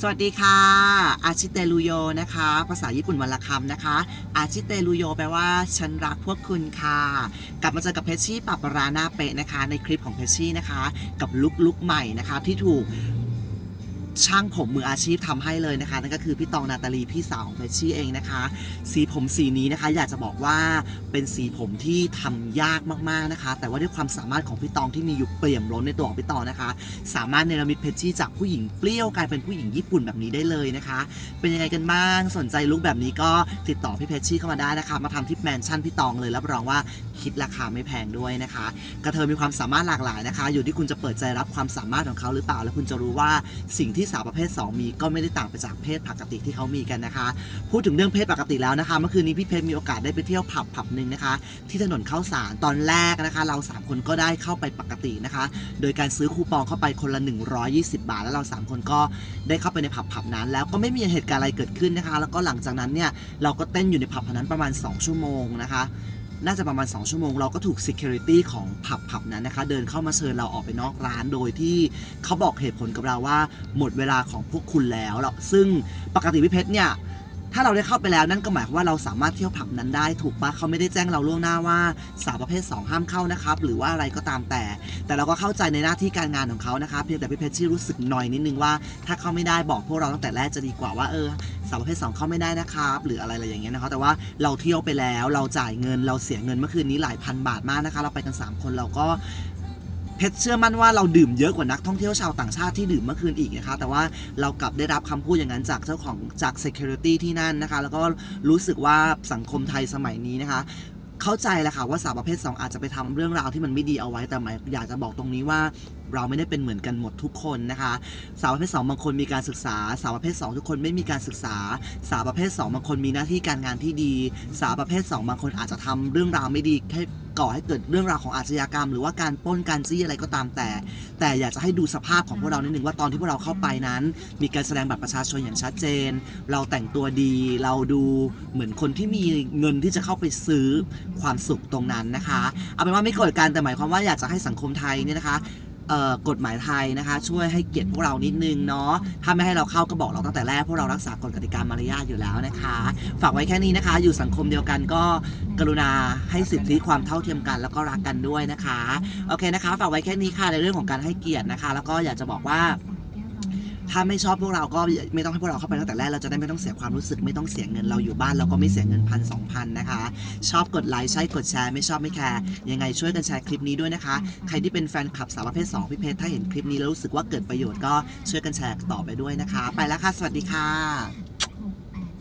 สวัสดีค่ะ อาชิเตลุโยนะคะ ภาษาญี่ปุ่นวันละคำนะคะ อาชิเตลุโยแปลว่าฉันรักพวกคุณค่ะ กลับมาเจอกับเพชชี่ปรับราหน้าเปะนะคะ ในคลิปของเพชชี่นะคะ กับลุคลุคใหม่นะคะที่ถูก ช่างผมมืออาชีพทำให้เลยนะคะนั่นก็คือพี่ตองนาตาลีพี่สาวของเพชชี่เองนะคะ สีผมสีนี้นะคะ อยากจะบอกว่าเป็นสีผมที่ทำยากมากๆนะคะ แต่ว่าด้วยความสามารถของพี่ตองที่มีอยู่เปี่ยมล้นในตัวของพี่ตองนะคะ สามารถเนรมิตเพชชี่จากผู้หญิงเปรี้ยวกลายเป็นผู้หญิงญี่ปุ่นแบบนี้ได้เลยนะคะ เป็นยังไงกันบ้างสนใจลุคแบบนี้ก็ติดต่อพี่เพชชี่เข้ามาได้นะคะ มาทำที่แมนชั่นพี่ตองเลยรับรองว่าคิดราคาไม่แพงด้วยนะคะ กระเทยมีความสามารถหลากหลายนะคะ อยู่ที่คุณจะเปิดใจรับความสามารถของเขาหรือเปล่า แล้วคุณจะรู้ว่าสิ่งที่สาวประเภท 2 มีก็ไม่ได้ต่างไปจากเพศปกติที่เขามีกันนะคะ พูดถึงเรื่องเพศปกติแล้วนะคะ เมื่อคืนนี้พี่เพชรมีโอกาสได้ไปเที่ยวผับผับหนึ่งนะคะ ที่ถนนข้าวสารตอนแรกนะคะ เราสามคนก็ได้เข้าไปปกตินะคะ โดยการซื้อคูปองเข้าไปคนละ 120 บาท แล้วเราสามคนก็ได้เข้าไปในผับผับนั้น แล้วก็ไม่มีเหตุการณ์อะไรเกิดขึ้นนะคะ แล้วก็หลังจากนั้นเนี่ยเราก็เต้นอยู่ในผับนั้นประมาณ 2 ชั่วโมงนะคะ น่าจะประมาณ 2 ชั่วโมง เราก็ถูก Security ของผับผับนั้นนะคะ เดินเข้ามาเชิญเราออกไปนอกร้านโดยที่เขาบอกเหตุผลกับเราว่าหมดเวลาของพวกคุณแล้วแล้วซึ่งปกติพี่เพชรเนี่ย ถ้าเราได้เข้าไปแล้วนั่นก็หมายความว่าเราสามารถเที่ยวผับนั้นได้ถูกปะเขาไม่ได้แจ้งเราล่วงหน้าว่าสาวประเภท 2 ห้ามเข้านะครับ หรือว่าอะไรก็ตามแต่ แต่เราก็เข้าใจในหน้าที่การงานของเขานะคะเพียงแต่พี่เพชรที่รู้สึกหน่อยนิดนึงว่า ถ้าเข้าไม่ได้บอกพวกเราตั้งแต่แรกจะดีกว่าว่าเออสาวประเภท 2 เข้าไม่ได้นะครับ หรืออะไรอะไรอย่างเงี้ยนะคะแต่ว่าเราเที่ยวไปแล้วเราจ่ายเงินเราเสียเงินเมื่อคืนนี้หลายพันบาทมากนะคะ เราไปกัน 3 คนเราก็ เพชรเชื่อมั่นว่าเราดื่มเยอะกว่านักท่องเที่ยวชาวต่างชาติที่ดื่มเมื่อคืนอีกนะคะ แต่ว่าเรากลับได้รับคำพูดอย่างนั้นจากเจ้าของจาก security ที่นั่นนะคะ แล้วก็รู้สึกว่าสังคมไทยสมัยนี้นะคะเข้าใจแหละค่ะว่าสาวประเภท 2 อาจจะไปทำเรื่องราวที่มันไม่ดีเอาไว้แต่หมายอยากจะบอกตรงนี้ว่าเราไม่ได้เป็นเหมือนกันหมดทุกคนนะคะสาวประเภท2บางคนมีการศึกษาสาวประเภท2ทุกคนไม่มีการศึกษา สาวประเภท2บางคนมีหน้าที่การงานที่ดี สาวประเภท2บางคนอาจจะทำเรื่องราวไม่ดีให้ก่อให้เกิดเรื่องราวของอาชญากรรม หรือว่าการป้นการจี้อะไรก็ตามแต่ แต่อยากจะให้ดูสภาพของพวกเรานิดนึงว่าตอนที่พวกเราเข้าไปนั้น มีการแสดงบัตรประชาชนอย่างชัดเจน เราแต่งตัวดีเราดูเหมือนคนที่มีเงินที่จะเข้าไปซื้อความสุขตรงนั้นนะคะ เอาเป็นว่าไม่โกรธกันแต่หมายความว่าอยากจะให้สังคมไทยเนี่ยนะคะ กฎหมายไทยนะคะ ช่วยให้เกียรติพวกเรานิดนึงเนาะถ้าไม่ให้เราเข้าก็บอกเราตั้งแต่แรกพวกเรารักษากฎกติกามารยาทอยู่แล้วนะคะ ฝากไว้แค่นี้นะคะ อยู่สังคมเดียวกันก็กรุณาให้สิทธิความเท่าเทียมกัน แล้วก็รักกันด้วยนะคะโอเคนะคะ ฝากไว้แค่นี้ค่ะในเรื่องของการให้เกียรตินะคะ แล้วก็อยากจะบอกว่า ถ้าไม่ชอบพวกเราก็ไม่ต้องให้พวกเราเข้าไปตั้งแต่แรกเราจะได้ไม่ต้องเสียความรู้สึกไม่ต้องเสียเงินเราอยู่บ้านเราก็ไม่เสียเงินพันสองพันนะคะ ชอบกดไลค์ใช่กดแชร์ไม่ชอบไม่แคร์ยังไงช่วยกันแชร์คลิปนี้ด้วยนะคะ ใครที่เป็นแฟนคลับสาวประเภท2พี่เพชรถ้าเห็นคลิปนี้แล้วรู้สึกว่าเกิดประโยชน์ก็ช่วยกันแชร์ต่อไปด้วยนะคะ ไปแล้วค่ะสวัสดีค่ะ